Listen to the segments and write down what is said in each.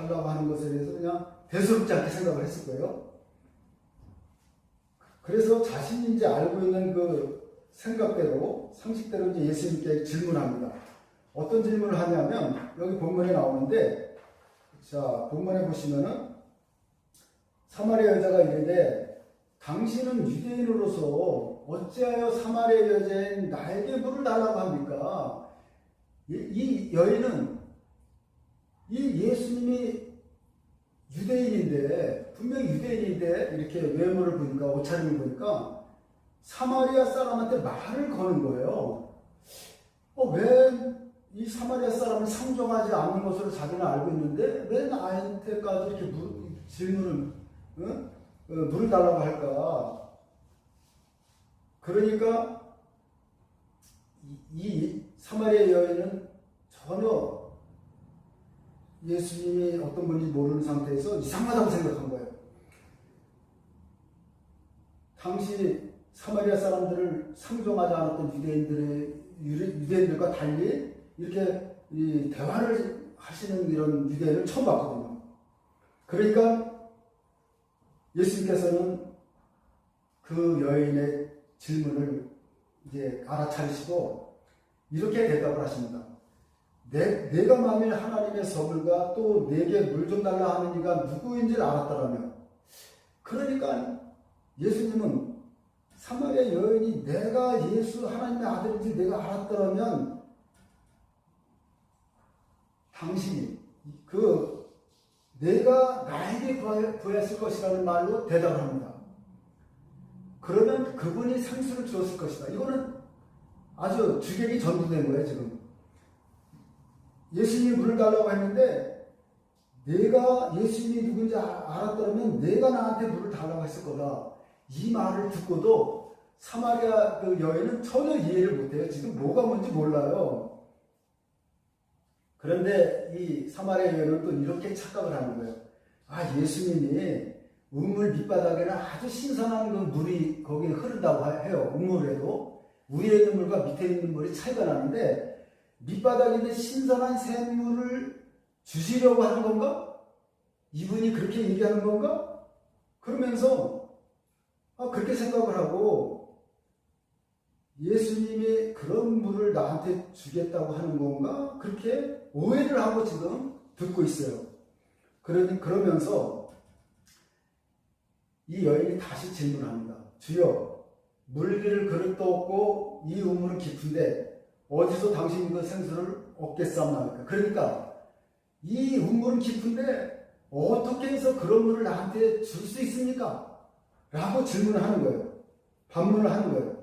하려고 하는 것에 대해서 그냥 대수롭지 않게 생각을 했을 거예요. 그래서 자신이 이제 알고 있는 그 생각대로, 상식대로 이제 예수님께 질문합니다. 어떤 질문을 하냐면, 여기 본문에 나오는데, 자, 본문에 보시면은, 사마리아 여자가 이르되, 당신은 유대인으로서 어찌하여 사마리아 여자인 나에게 물을 달라고 합니까? 이, 이 여인은 이 예수님이 유대인인데 분명히 유대인인데 이렇게 외모를 보니까 옷차림을 보니까 사마리아 사람한테 말을 거는 거예요. 어, 왜 이 사마리아 사람을 상종하지 않는 것으로 자기는 알고 있는데 왜 나한테까지 이렇게 물, 질문을 응? 어, 물을 달라고 할까? 그러니까 이, 이 사마리아 여인은 전혀 예수님이 어떤 분인지 모르는 상태에서 이상하다고 생각한 거예요. 당시 사마리아 사람들을 상종하지 않았던 유대인들의 유대- 유대인들과 달리 이렇게 이 대화를 하시는 이런 유대인을 처음 봤거든요. 그러니까 예수님께서는 그 여인의 질문을 이제 알아차리시고 이렇게 대답을 하십니다. 내, 내가 만일 하나님의 선물과 또 내게 물 좀 달라 하는 이가 누구인지를 알았더라면 그러니까 예수님은 사마리아 여인이 내가 예수 하나님의 아들인지 내가 알았더라면 당신이 그 내가 나에게 구했을 것이라는 말로 대답을 합니다. 그러면 그분이 상수를 주었을 것이다. 이거는 아주 주객이 전부된 거예요, 지금. 예수님이 물을 달라고 했는데 내가 예수님이 누군지 아- 알았더라면 내가 나한테 물을 달라고 했을 거다. 이 말을 듣고도 사마리아 그 여인은 전혀 이해를 못해요. 지금 뭐가 뭔지 몰라요. 그런데 이 사마리아 여인은 또 이렇게 착각을 하는 거예요. 아, 예수님이 우물 밑바닥에는 아주 신선한 그 물이 거기 흐른다고 해요. 우물에도. 위에 있는 물과 밑에 있는 물이 차이가 나는데 밑바닥에 있는 신선한 샘물을 주시려고 하는 건가? 이분이 그렇게 얘기하는 건가? 그러면서 아, 그렇게 생각을 하고 예수님이 그런 물을 나한테 주겠다고 하는 건가? 그렇게 오해를 하고 지금 듣고 있어요. 그러니 그러면서 이 여인이 다시 질문합니다. 주여, 물기를 그릇도 없고 이 우물은 깊은데 어디서 당신이 그 생수를 얻겠사옵나까? 그러니까 이 우물은 깊은데 어떻게 해서 그런 물을 나한테 줄 수 있습니까? 라고 질문을 하는 거예요. 반문을 하는 거예요.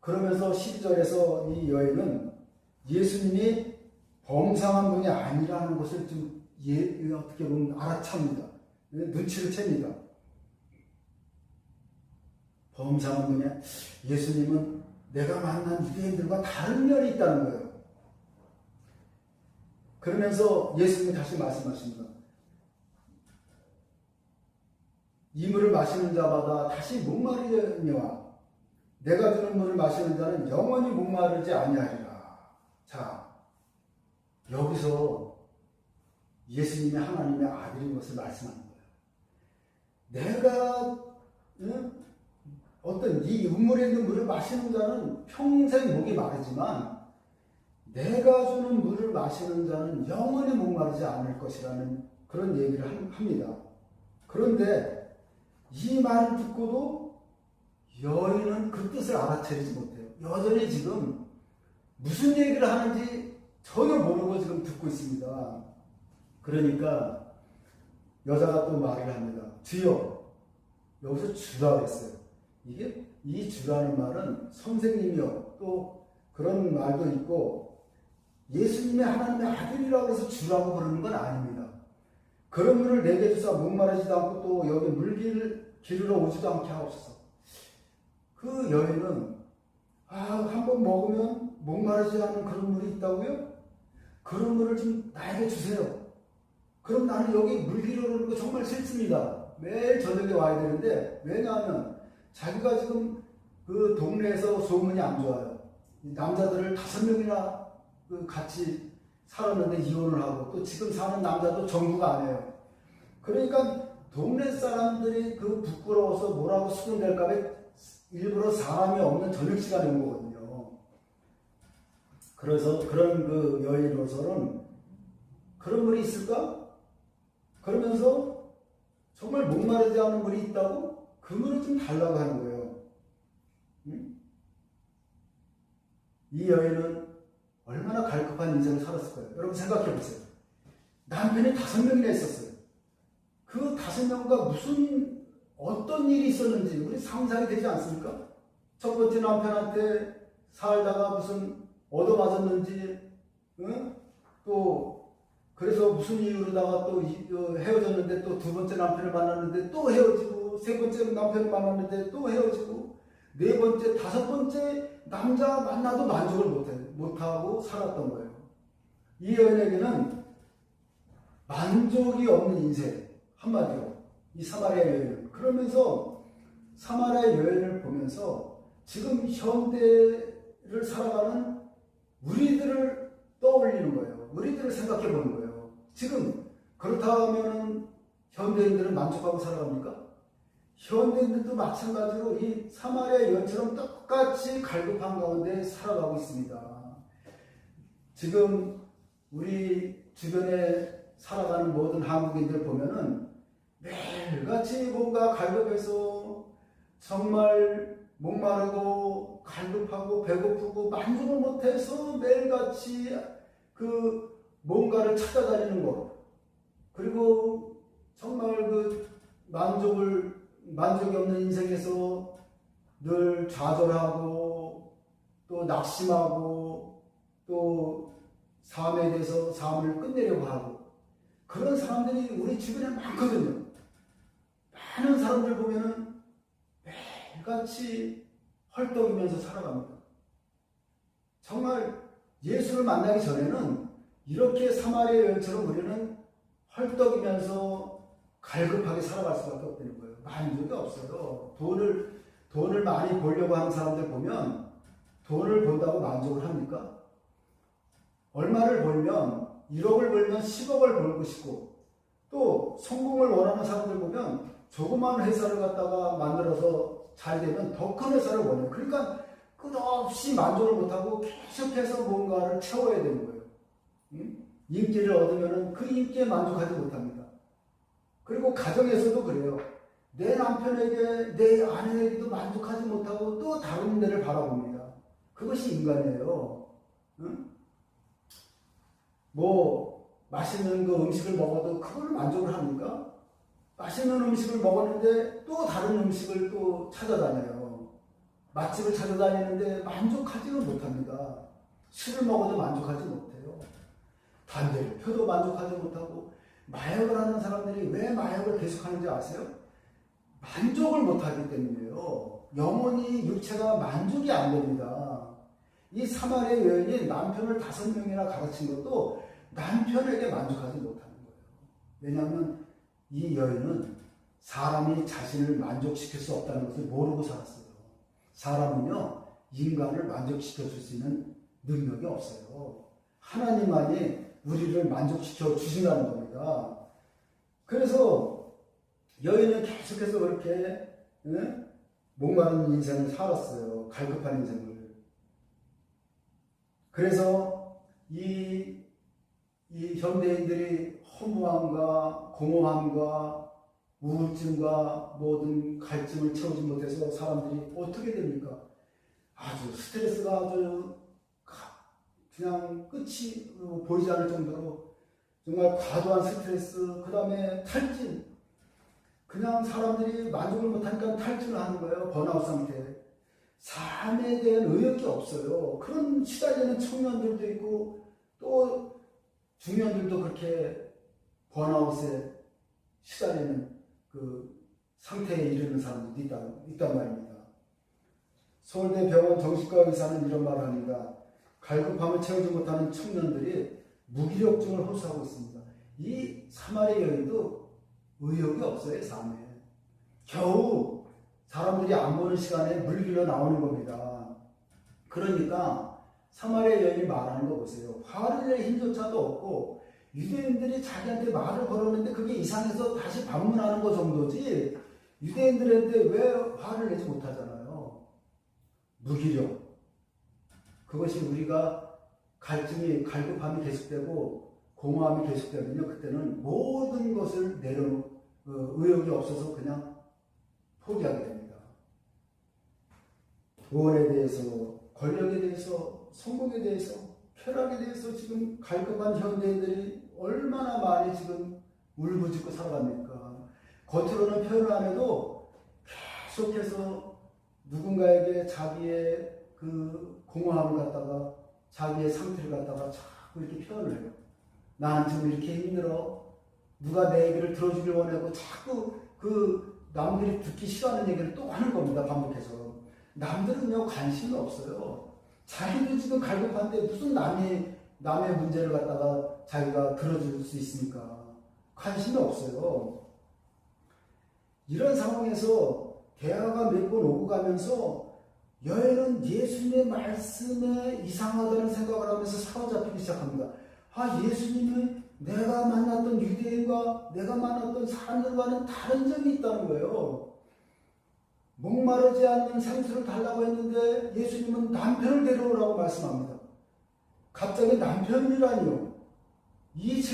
그러면서 12절에서 이 여인은 예수님이 범상한 분이 아니라는 것을 좀 예, 어떻게 보면 알아찹니다. 눈치를 챕니다. 범상한 분이 예수님은 내가 만난 유대인들과 다른 면이 있다는 거예요. 그러면서 예수님이 다시 말씀하십니다. 이 물을 마시는 자마다 다시 목마르니와 내가 주는 물을 마시는 자는 영원히 목마르지 아니하리라. 자, 여기서 예수님이 하나님의 아들인 것을 말씀하는 거예요. 내가 응? 어떤 이 우물에 있는 물을 마시는 자는 평생 목이 마르지만 내가 주는 물을 마시는 자는 영원히 목마르지 않을 것이라는 그런 얘기를 합니다. 그런데 이 말을 듣고도 여인은 그 뜻을 알아채리지 못해요. 여전히 지금 무슨 얘기를 하는지 전혀 모르고 지금 듣고 있습니다. 그러니까 여자가 또 말을 합니다. 주여 여기서 주라고 했어요. 이게 이 주라는 말은 선생님이요 또 그런 말도 있고 예수님의 하나님의 아들이라고 해서 주라고 그러는 건 아닙니다. 그런 물을 내게 주사 목마르지도 않고 또 여기 물기를 기르러 오지도 않게 하옵소서. 그 여인은 아, 한 번 먹으면 목마르지 않은 그런 물이 있다고요? 그런 물을 좀 나에게 주세요. 그럼 나는 여기 물 기르러 오는 거 정말 싫습니다. 매일 저녁에 와야 되는데 왜냐하면 자기가 지금 그 동네에서 소문이 안 좋아요. 이 남자들을 다섯 명이나 그 같이 살았는데 이혼을 하고 또 지금 사는 남자도 안 해요. 그러니까 동네 사람들이 그 부끄러워서 뭐라고 수군댈까봐 일부러 사람이 없는 저녁 시간에 온 거거든요. 그래서 그런 그 여인으로서는 그런 분이 있을까? 그러면서 정말 목마르지 않은 분이 있다고 그 물을 좀 달라고 하는 거예요. 응? 이 여인은 얼마나 갈급한 인생을 살았을까요? 여러분 생각해 보세요. 남편이 다섯 명이나 있었어요. 그 다섯 명과 무슨 어떤 일이 있었는지 우리 상상이 되지 않습니까? 첫 번째 남편한테 살다가 무슨 얻어맞았는지, 응? 또 그래서 무슨 이유로다가 또 이- 어, 헤어졌는데 또 두 번째 남편을 만났는데 또 헤어지고 세 번째 남편을 만났는데 또 헤어지고 네 번째 다섯 번째 남자 만나도 만족을 못해 못하고 살았던 거예요. 이 여인에게는 만족이 없는 인생 한마디로 이 사마리아 여인은 그러면서 사마리아 여인을 보면서 지금 현대를 살아가는 우리들을 떠올리는 거예요. 우리들을 생각해 보는 거예요. 지금 그렇다면 현대인들은 만족하고 살아갑니까? 현대인들도 마찬가지로 이 사마리아 여인처럼 똑같이 갈급한 가운데 살아가고 있습니다. 지금 우리 주변에 살아가는 모든 한국인들 보면은 매일같이 뭔가 갈급해서 정말 목마르고 갈급하고 배고프고 만족을 못해서 매일같이 그 뭔가를 찾아다니는 것 그리고 정말 그 만족을 만족이 없는 인생에서 늘 좌절하고 또 낙심하고 또 삶에 대해서 삶을 끝내려고 하고 그런 사람들이 우리 주변에 많거든요. 많은 사람들 보면은 매일같이 헐떡이면서 살아갑니다. 정말 예수를 만나기 전에는 이렇게 사마리아 여인처럼 우리는 헐떡이면서 갈급하게 살아갈 수밖에 없다는 거예요. 만족이 없어요. 돈을 돈을 많이 벌려고 하는 사람들 보면 돈을 번다고 만족을 합니까? 얼마를 벌면 1억을 벌면 10억을 벌고 싶고 또 성공을 원하는 사람들 보면 조그만 회사를 갖다가 만들어서 잘 되면 더 큰 회사를 원해요. 그러니까 끝없이 만족을 못하고 계속해서 뭔가를 채워야 되는 거예요. 응? 인기를 얻으면 그 인기에 만족하지 못합니다. 그리고 가정에서도 그래요. 내 남편에게, 내 아내에게도 만족하지 못하고 또 다른 데를 바라봅니다. 그것이 인간이에요. 응? 뭐, 맛있는 그 음식을 먹어도 그걸 만족을 합니까? 맛있는 음식을 먹었는데 또 다른 음식을 또 찾아다녀요. 맛집을 찾아다니는데 만족하지는 못합니다. 술을 먹어도 만족하지 못해 요. 담배를 펴도 만족하지 못하고 마약을 하는 사람들이 왜 마약을 계속하는지 아세요? 만족을 못하기 때문이에요. 영혼이 육체가 만족이 안 됩니다. 이 사마리아 여인이 남편을 다섯 명이나 가르친 것도 남편에게 만족하지 못하는 거예요. 왜냐하면 이 여인은 사람이 자신을 만족시킬 수 없다는 것을 모르고 살았어요. 사람은요, 인간을 만족시켜 줄 수 있는 능력이 없어요. 하나님만이 우리를 만족시켜 주신다는 겁니다. 그래서 여인은 계속해서 그렇게 응? 목마른 인생을 살았어요. 갈급한 인생을. 그래서 이, 이 현대인들이 허무함과 공허함과 우울증과 모든 갈증을 채우지 못해서 사람들이 어떻게 됩니까? 아주 스트레스가 아주 가- 그냥 끝이 보이지 않을 정도로 정말 과도한 스트레스, 그 다음에 탈진. 그냥 사람들이 만족을 못하니까 탈진을 하는 거예요. 번아웃 상태. 삶에 대한 의욕이 없어요. 그런 시달리는 청년들도 있고 또 중년들도 그렇게 번아웃에 시달리는 그 상태에 이르는 사람들도 있다, 있단 말입니다. 서울대 병원 정신과 의사는 이런 말을 합니다. 갈급함을 채우지 못하는 청년들이 무기력증을 호소하고 있습니다. 이 사마리아 여인도 의욕이 없어요, 삶에. 겨우 사람들이 안 보는 시간에 물길로 나오는 겁니다. 그러니까 사마리아 여인이 말하는 거 보세요. 화를 낼 힘조차도 없고 유대인들이 자기한테 말을 걸었는데 그게 이상해서 다시 반문하는 거 정도지 유대인들한테 왜 화를 내지 못하잖아요. 무기력. 그것이 우리가 갈증이 갈급함이 계속되고 공허함이 계속되면요. 그때는 모든 것을 내려 어, 의욕이 없어서 그냥 포기하게 됩니다. 돈에 대해서, 권력에 대해서, 성공에 대해서, 쾌락에 대해서 지금 갈급한 현대인들이 얼마나 많이 지금 울부짖고 살아갑니까? 겉으로는 표현을 안 해도 계속해서 누군가에게 자기의 그 공허함을 갖다가 자기의 상태를 갖다가 자꾸 이렇게 표현을 해요. 나는 지금 이렇게 힘들어. 누가 내 얘기를 들어주길 원하고 자꾸 그 남들이 듣기 싫어하는 얘기를 또 하는 겁니다. 반복해서. 남들은요 관심이 없어요. 자기도 지금 갈급한데 무슨 남의 남의 문제를 갖다가 자기가 들어줄 수 있습니까? 관심이 없어요. 이런 상황에서 대화가 몇 번 오고 가면서 여인은 예수님의 말씀에 이상하다는 생각을 하면서 사로잡히기 시작합니다. 아, 예수님은 내가 만났던 유대인과 내가 만났던 사람들과는 다른 점이 있다는 거예요. 목마르지 않는 생수를 달라고 했는데 예수님은 남편을 데려오라고 말씀합니다. 갑자기 남편이라니요. 이